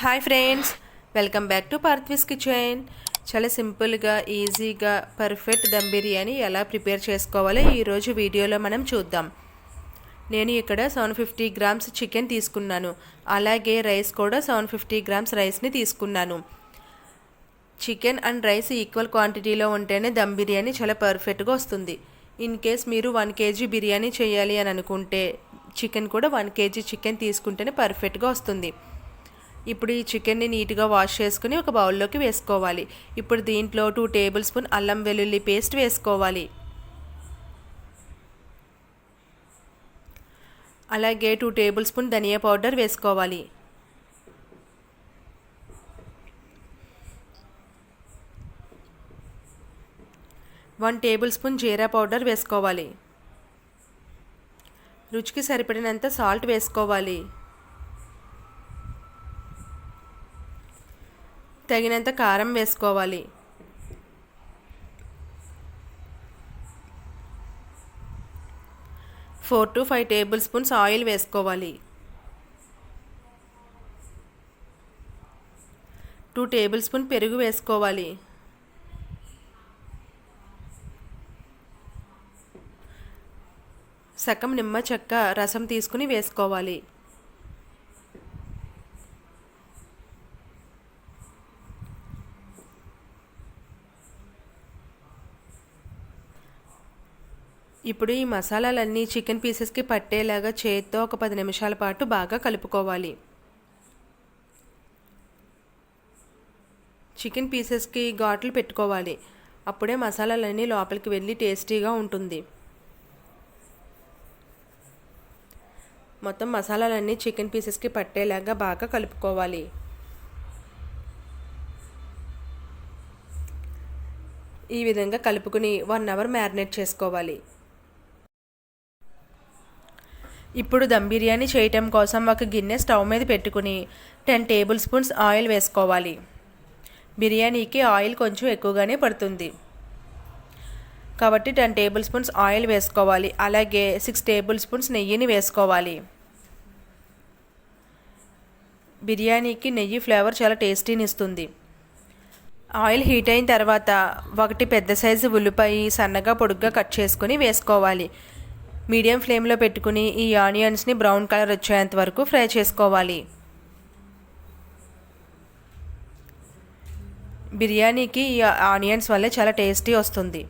Hi friends welcome back to Parthvi's kitchen చాలా సింపుల్గా ఈజీగా పర్ఫెక్ట్ దమ్ బిర్యానీ ఎలా ప్రిపేర్ చేసుకోవాలో ఈరోజు వీడియోలో మనం చూద్దాం. నేను ఇక్కడ సెవెన్ ఫిఫ్టీ గ్రామ్స్ చికెన్ తీసుకున్నాను. అలాగే రైస్ కూడా సెవెన్ ఫిఫ్టీ గ్రామ్స్ రైస్ని తీసుకున్నాను. చికెన్ అండ్ రైస్ ఈక్వల్ క్వాంటిటీలో ఉంటేనే దమ్ బిర్యానీ చాలా పర్ఫెక్ట్గా వస్తుంది. ఇన్ కేస్ మీరు వన్ కేజీ బిర్యానీ చేయాలి అని అనుకుంటే చికెన్ కూడా వన్ కేజీ చికెన్ తీసుకుంటేనే పర్ఫెక్ట్గా వస్తుంది. ఇప్పుడు ఈ చికెన్ని నీట్గా వాష్ చేసుకుని ఒక బౌల్లోకి వేసుకోవాలి. ఇప్పుడు దీంట్లో టూ టేబుల్ స్పూన్ అల్లం వెల్లుల్లి పేస్ట్ వేసుకోవాలి. అలాగే టూ టేబుల్ స్పూన్ ధనియా పౌడర్ వేసుకోవాలి. వన్ టేబుల్ స్పూన్ జీరా పౌడర్ వేసుకోవాలి. రుచికి సరిపడినంత సాల్ట్ వేసుకోవాలి. తగినంత కారం వేసుకోవాలి. Four to five tablespoons oil వేసుకోవాలి. టూ టేబుల్ స్పూన్ పెరుగు వేసుకోవాలి. సగం నిమ్మ చెక్క రసం తీసుకుని వేసుకోవాలి. ఇప్పుడు ఈ మసాలాలన్నీ చికెన్ పీసెస్కి పట్టేలాగా చేత్తో ఒక పది నిమిషాల పాటు బాగా కలుపుకోవాలి. చికెన్ పీసెస్కి ఘాట్లు పెట్టుకోవాలి. అప్పుడే మసాలాలన్నీ లోపలికి వెళ్ళి టేస్టీగా ఉంటుంది. మొత్తం మసాలాలన్నీ చికెన్ పీసెస్కి పట్టేలాగా బాగా కలుపుకోవాలి. ఈ విధంగా కలుపుకుని వన్ అవర్ మ్యారినేట్ చేసుకోవాలి. ఇప్పుడు దమ్ బిర్యానీ చేయటం కోసం ఒక గిన్నె స్టవ్ మీద పెట్టుకుని టెన్ టేబుల్ స్పూన్స్ ఆయిల్ వేసుకోవాలి. బిర్యానీకి ఆయిల్ కొంచెం ఎక్కువగానే పడుతుంది. కాబట్టి టెన్ టేబుల్ స్పూన్స్ ఆయిల్ వేసుకోవాలి. అలాగే సిక్స్ టేబుల్ స్పూన్స్ నెయ్యిని వేసుకోవాలి. బిర్యానీకి నెయ్యి ఫ్లేవర్ చాలా టేస్టీని ఇస్తుంది. ఆయిల్ హీట్ అయిన తర్వాత ఒకటి పెద్ద సైజు ఉల్లిపాయ సన్నగా పొడుగ్గా కట్ చేసుకుని వేసుకోవాలి. మీడియం ఫ్లేమ్లో పెట్టుకుని ఈ ఆనియన్స్ని బ్రౌన్ కలర్ వచ్చేంత వరకు ఫ్రై చేసుకోవాలి. బిర్యానీకి ఈ ఆనియన్స్ వల్ల చాలా టేస్టీ వస్తుంది.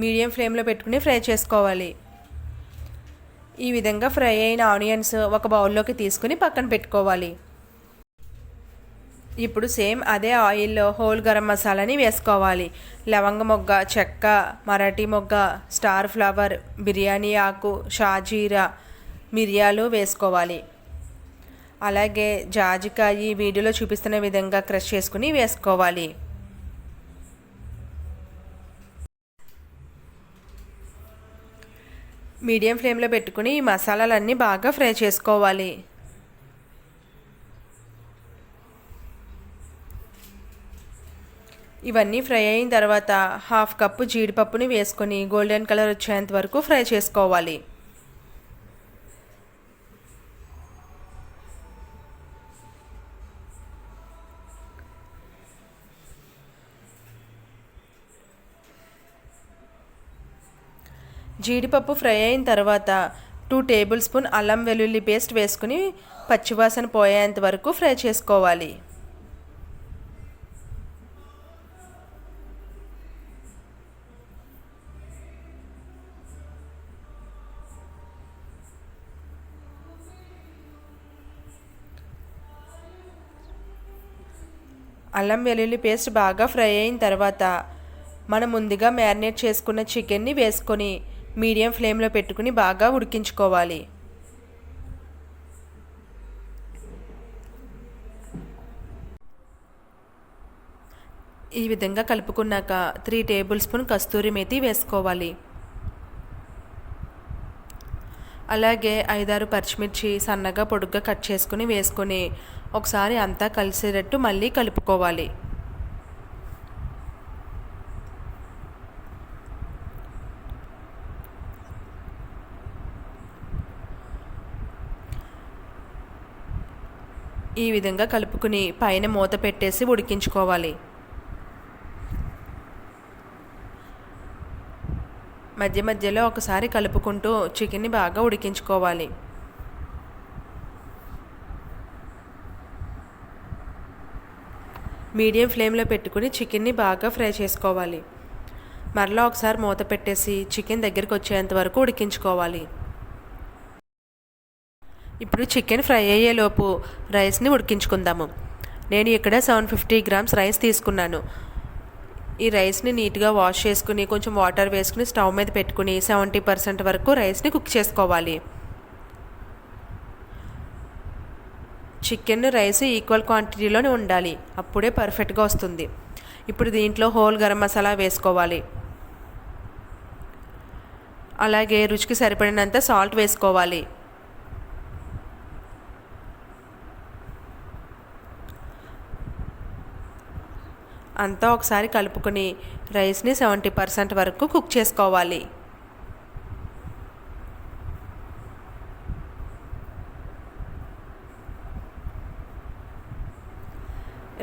మీడియం ఫ్లేమ్లో పెట్టుకుని ఫ్రై చేసుకోవాలి. ఈ విధంగా ఫ్రై అయిన ఆనియన్స్ ఒక బౌల్లోకి తీసుకుని పక్కన పెట్టుకోవాలి. ఇప్పుడు సేమ్ అదే ఆయిల్లో హోల్ గరం మసాలాని వేసుకోవాలి. లవంగ మొగ్గ చెక్క మరాఠీ మొగ్గ స్టార్ ఫ్లవర్ బిర్యానీ ఆకు షాజీరా మిరియాలు వేసుకోవాలి. అలాగే జాజికాయ వీడియోలో చూపిస్తున్న విధంగా క్రష్ చేసుకుని వేసుకోవాలి. మీడియం ఫ్లేమ్లో పెట్టుకుని ఈ మసాలాలన్నీ బాగా ఫ్రై చేసుకోవాలి. ఇవన్నీ ఫ్రై అయిన తర్వాత హాఫ్ కప్పు జీడిపప్పుని వేసుకొని గోల్డెన్ కలర్ వచ్చేంత వరకు ఫ్రై చేసుకోవాలి. జీడిపప్పు ఫ్రై అయిన తర్వాత టూ టేబుల్ స్పూన్ అల్లం వెల్లుల్లి పేస్ట్ వేసుకుని పచ్చివాసన పోయేంత వరకు ఫ్రై చేసుకోవాలి. అల్లం వెల్లుల్లి పేస్ట్ బాగా ఫ్రై అయిన తర్వాత మనం ముందుగా మ్యారినేట్ చేసుకున్న చికెన్ని వేసుకొని మీడియం ఫ్లేమ్లో పెట్టుకుని బాగా ఉడికించుకోవాలి. ఈ విధంగా కలుపుకున్నాక త్రీ టేబుల్ స్పూన్ కస్తూరి మేతి వేసుకోవాలి. అలాగే ఐదారు పచ్చిమిర్చి సన్నగా పొడుగ్గా కట్ చేసుకుని వేసుకొని ఒకసారి అంతా కలిసేటట్టు మళ్ళీ కలుపుకోవాలి. ఈ విధంగా కలుపుకుని పైన మూత పెట్టేసి ఉడికించుకోవాలి. మధ్య మధ్యలో ఒకసారి కలుపుకుంటూ చికెన్ని బాగా ఉడికించుకోవాలి. మీడియం ఫ్లేమ్లో పెట్టుకుని చికెన్ని బాగా ఫ్రై చేసుకోవాలి. మరలా ఒకసారి మూత పెట్టేసి చికెన్ దగ్గరికి వచ్చేంత వరకు ఉడికించుకోవాలి. ఇప్పుడు చికెన్ ఫ్రై అయ్యేలోపు రైస్ని ఉడికించుకుందాము. నేను ఇక్కడ సెవెన్ ఫిఫ్టీ గ్రామ్స్ రైస్ తీసుకున్నాను. ఈ రైస్ని నీట్గా వాష్ చేసుకుని కొంచెం వాటర్ వేసుకుని స్టవ్ మీద పెట్టుకుని సెవెంటీ పర్సెంట్ వరకు రైస్ని కుక్ చేసుకోవాలి. చికెన్ రైస్ ఈక్వల్ క్వాంటిటీలోనే ఉండాలి. అప్పుడే పర్ఫెక్ట్గా వస్తుంది. ఇప్పుడు దీంట్లో హోల్ గరం మసాలా వేసుకోవాలి. అలాగే రుచికి సరిపడినంత సాల్ట్ వేసుకోవాలి. అంతా ఒకసారి కలుపుకుని రైస్ని సెవెంటీ పర్సెంట్ వరకు కుక్ చేసుకోవాలి.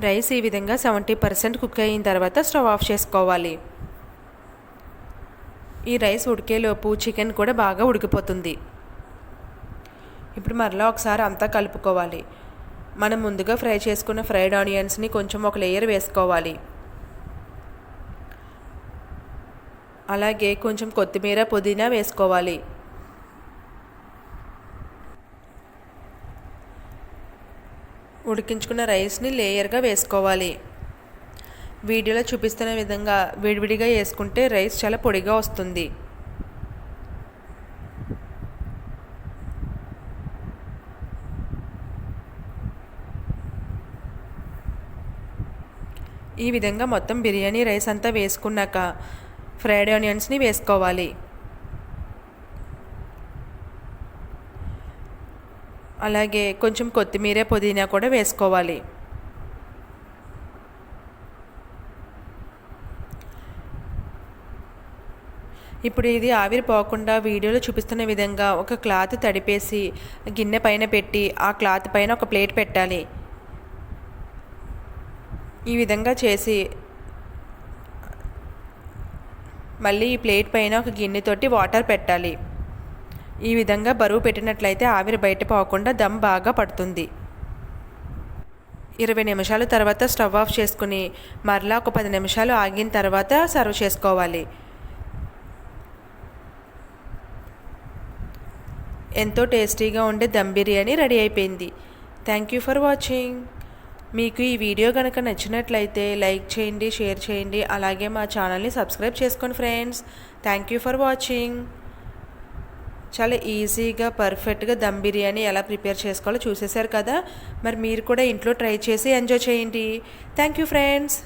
రైస్ ఈ విధంగా సెవెంటీ పర్సెంట్ కుక్ అయిన తర్వాత స్టవ్ ఆఫ్ చేసుకోవాలి. ఈ రైస్ ఉడికేలోపు చికెన్ కూడా బాగా ఉడికిపోతుంది. ఇప్పుడు మరలా ఒకసారి అంతా కలుపుకోవాలి. మనం ముందుగా ఫ్రై చేసుకున్న ఫ్రైడ్ ఆనియన్స్ని కొంచెం ఒక లేయర్ వేసుకోవాలి. అలాగే కొంచెం కొత్తిమీర పుదీనా వేసుకోవాలి. ఉడికించుకున్న రైస్ని లేయర్గా వేసుకోవాలి. వీడియోలో చూపిస్తున్న విధంగా విడివిడిగా వేసుకుంటే రైస్ చాలా పొడిగా వస్తుంది. ఈ విధంగా మొత్తం బిర్యానీ రైస్ అంతా వేసుకున్నాక ఫ్రైడ్ ఆనియన్స్ని వేసుకోవాలి. అలాగే కొంచెం కొత్తిమీర పుదీనా కూడా వేసుకోవాలి. ఇప్పుడు ఇది ఆవిరి పోకుండా వీడియోలో చూపిస్తున్న విధంగా ఒక క్లాత్ తడిపేసి గిన్నె పైన పెట్టి ఆ క్లాత్ పైన ఒక ప్లేట్ పెట్టాలి. ఈ విధంగా చేసి మళ్ళీ ఈ ప్లేట్ పైన ఒక గిన్నెతోటి వాటర్ పెట్టాలి. ఈ విధంగా బరువు పెట్టినట్లయితే ఆవిరి బయట పోకుండా దమ్ బాగా పడుతుంది. ఇరవై నిమిషాల తర్వాత స్టవ్ ఆఫ్ చేసుకుని మరలా ఒక పది నిమిషాలు ఆగిన తర్వాత సర్వ్ చేసుకోవాలి. ఎంతో టేస్టీగా ఉండే దమ్ బిర్యానీ రెడీ అయిపోయింది. Thank you for watching. మీకు ఈ వీడియో కనుక నచ్చినట్లయితే లైక్ చేయండి షేర్ చేయండి అలాగే మా ఛానల్ని సబ్స్క్రైబ్ చేసుకోండి friends. Thank you for watching చాలా ఈజీగా పర్ఫెక్ట్గా దమ్ బిర్యానీ ఎలా ప్రిపేర్ చేసుకోవాలో చూసేశారు కదా. మరి మీరు కూడా ఇంట్లో ట్రై చేసి ఎంజాయ్ చేయండి. Thank you friends